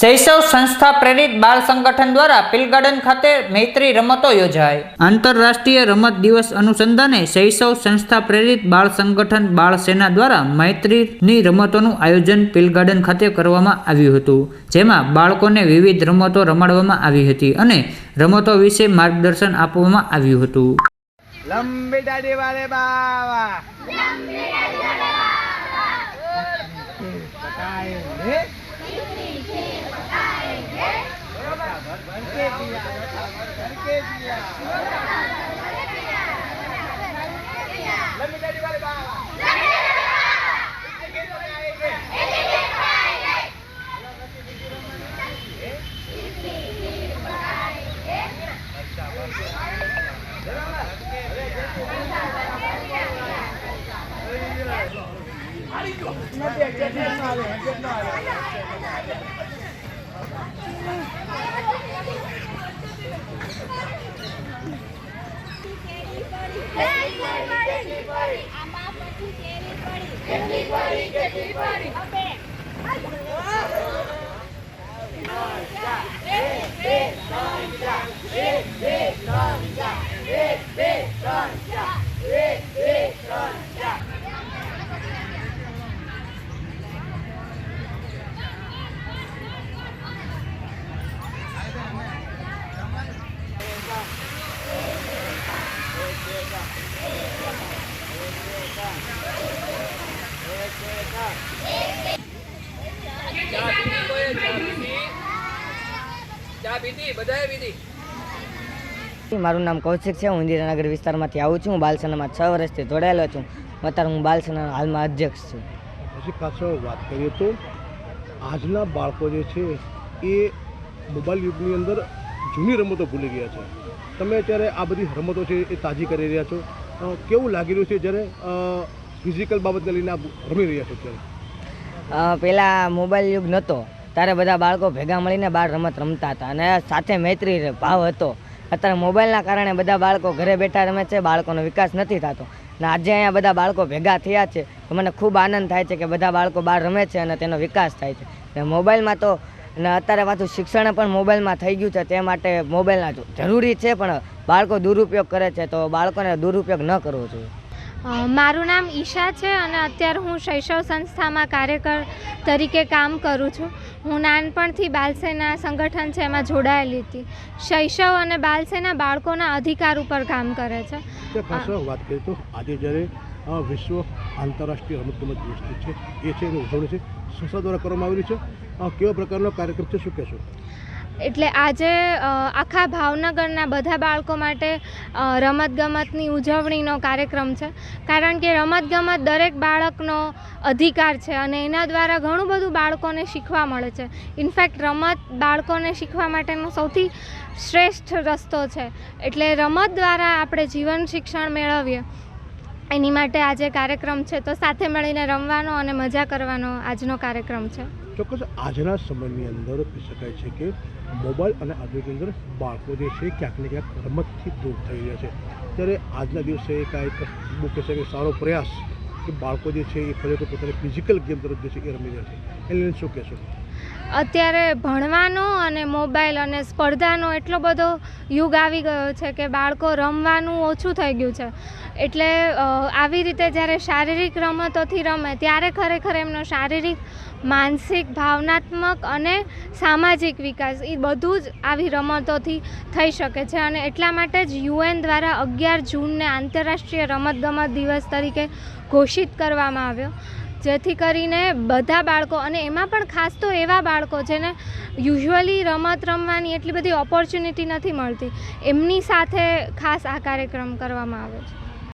શૈશવ સંસ્થા પ્રેરિત બાળ સંગઠન દ્વારા પિલ ગાર્ડન ખાતે મૈત્રી રમતો યોજાઈ. આંતરરાષ્ટ્રીય રમત દિવસ અનુસંધાને શૈશવ સંસ્થા પ્રેરિત બાળ સંગઠન બાળ સેના દ્વારા મૈત્રીની રમતોનું આયોજન પિલ ગાર્ડન ખાતે કરવામાં આવ્યું હતું જેમાં બાળકોને વિવિધ રમતો રમાડવામાં આવી હતી અને રમતો વિશે માર્ગદર્શન આપવામાં આવ્યું હતું. લંબી દાઢી વાળે બાવા. भर Big, big, long shot. Big, big, long shot. Big, big, long shot. મારું નામ કૌશિક છે હું ઇન્દિરાનગર વિસ્તારમાંથી આવું છું. હું બાલસેનામાં છ વર્ષથી જોડાયેલો છું. અત્યારે હું બાલસેના હાલમાં અધ્યક્ષ છું. પછી પાછો વાત કરીએ તો આજના બાળકો જે છે એ મોબાઈલ યુગની અંદર જૂની રમતો ભૂલી ગયા છે. તમે અત્યારે આ બધી રમતો છે એ તાજી કરી રહ્યા છો. કેવું લાગી રહ્યું છે જ્યારે ફિઝિકલ બાબતને લઈને રમી રહ્યા છો અત્યારે? પહેલાં મોબાઈલ યુગ નહોતો ત્યારે બધા બાળકો ભેગા મળીને બહાર રમત રમતા હતા અને સાથે મૈત્રી ભાવ હતો. અત્યારે મોબાઈલના કારણે બધા બાળકો ઘરે બેઠા રમે છે, બાળકોનો વિકાસ નથી થતો. અને આજે અહીંયા બધા બાળકો ભેગા થયા છે, તો મને ખૂબ આનંદ થાય છે કે બધા બાળકો બહાર રમે છે અને તેનો વિકાસ થાય છે. અને મોબાઈલમાં તો અને અત્યારે પાછું શિક્ષણ પણ મોબાઈલમાં થઈ ગયું છે, તે માટે મોબાઈલના જરૂરી છે, પણ બાળકો દુરુપયોગ કરે છે, તો બાળકોને દુરુપયોગ ન કરવો જોઈએ. મારું નામ ઈશા છે અને અત્યારે હું શૈશવ સંસ્થામાં કાર્યકર તરીકે કામ કરું છું. હું નાનપણથી બાલસેના સંગઠન છે એમાં જોડાયેલી હતી. શૈશવ અને બાલસેના બાળકોના અધિકાર ઉપર કામ કરે છે. વાત કરીએ તો આજે જ્યારે વિશ્વ આંતરરાષ્ટ્રીય રમતગમત દિવસ છે એ છે એની ઉજવણી છે. સંસ્થા દ્વારા કરવામાં આવેલી છે. કેવા પ્રકારનો કાર્યક્રમ છે શું કહેશો? એટલે આજે આખા ભાવનગરના બધા બાળકો માટે રમતગમતની ઉજવણીનો કાર્યક્રમ છે. કારણ કે રમતગમત દરેક બાળકનો અધિકાર છે અને એના દ્વારા ઘણું બધું બાળકોને શીખવા મળે છે. ઇનફેક્ટ રમત બાળકોને શીખવા માટેનો સૌથી શ્રેષ્ઠ રસ્તો છે. એટલે રમત દ્વારા આપણે જીવન શિક્ષણ મેળવીએ. એની માટે આજે કાર્યક્રમ છે. તો સાથે મળીને રમવાનો અને મજા કરવાનો આજનો કાર્યક્રમ છે. ચોક્કસ આજના સમયની અંદર કહી શકાય છે કે મોબાઈલ અને આધુનિકની અંદર બાળકો જે છે ક્યાંક ને ક્યાંક રમતથી દૂર થઈ રહ્યા છે. ત્યારે આજના દિવસે કાંઈક બહુ કહી શકાય સારો પ્રયાસ કે બાળકો જે છે એ ખરેખર પોતાની ફિઝિકલ ગેમ તરફ જે છે એ રમી રહ્યા છે. એને શું કહેશો? અત્યારે ભણવાનો અને મોબાઈલ અને સ્પર્ધાનો એટલો બધો યુગ આવી ગયો છે કે બાળકો રમવાનું ઓછું થઈ ગયું છે. એટલે આવી રીતે જ્યારે શારીરિક રમતોથી રમે ત્યારે ખરેખર એમનો શારીરિક, માનસિક, ભાવનાત્મક અને સામાજિક વિકાસ એ બધું જ આવી રમતોથી થઈ શકે છે. અને એટલા માટે જ યુએન દ્વારા અગિયાર જૂનને આંતરરાષ્ટ્રીય રમતગમત દિવસ તરીકે ઘોષિત કરવામાં આવ્યો. જેથી કરીને બધા બાળકો અને એમાં પણ ખાસ તો એવા બાળકો જેને યુઝ્યુઅલી રમત રમવાની એટલી બધી ઓપોર્ચ્યુનિટી નથી મળતી, એમની સાથે ખાસ આ કાર્યક્રમ કરવામાં આવે છે.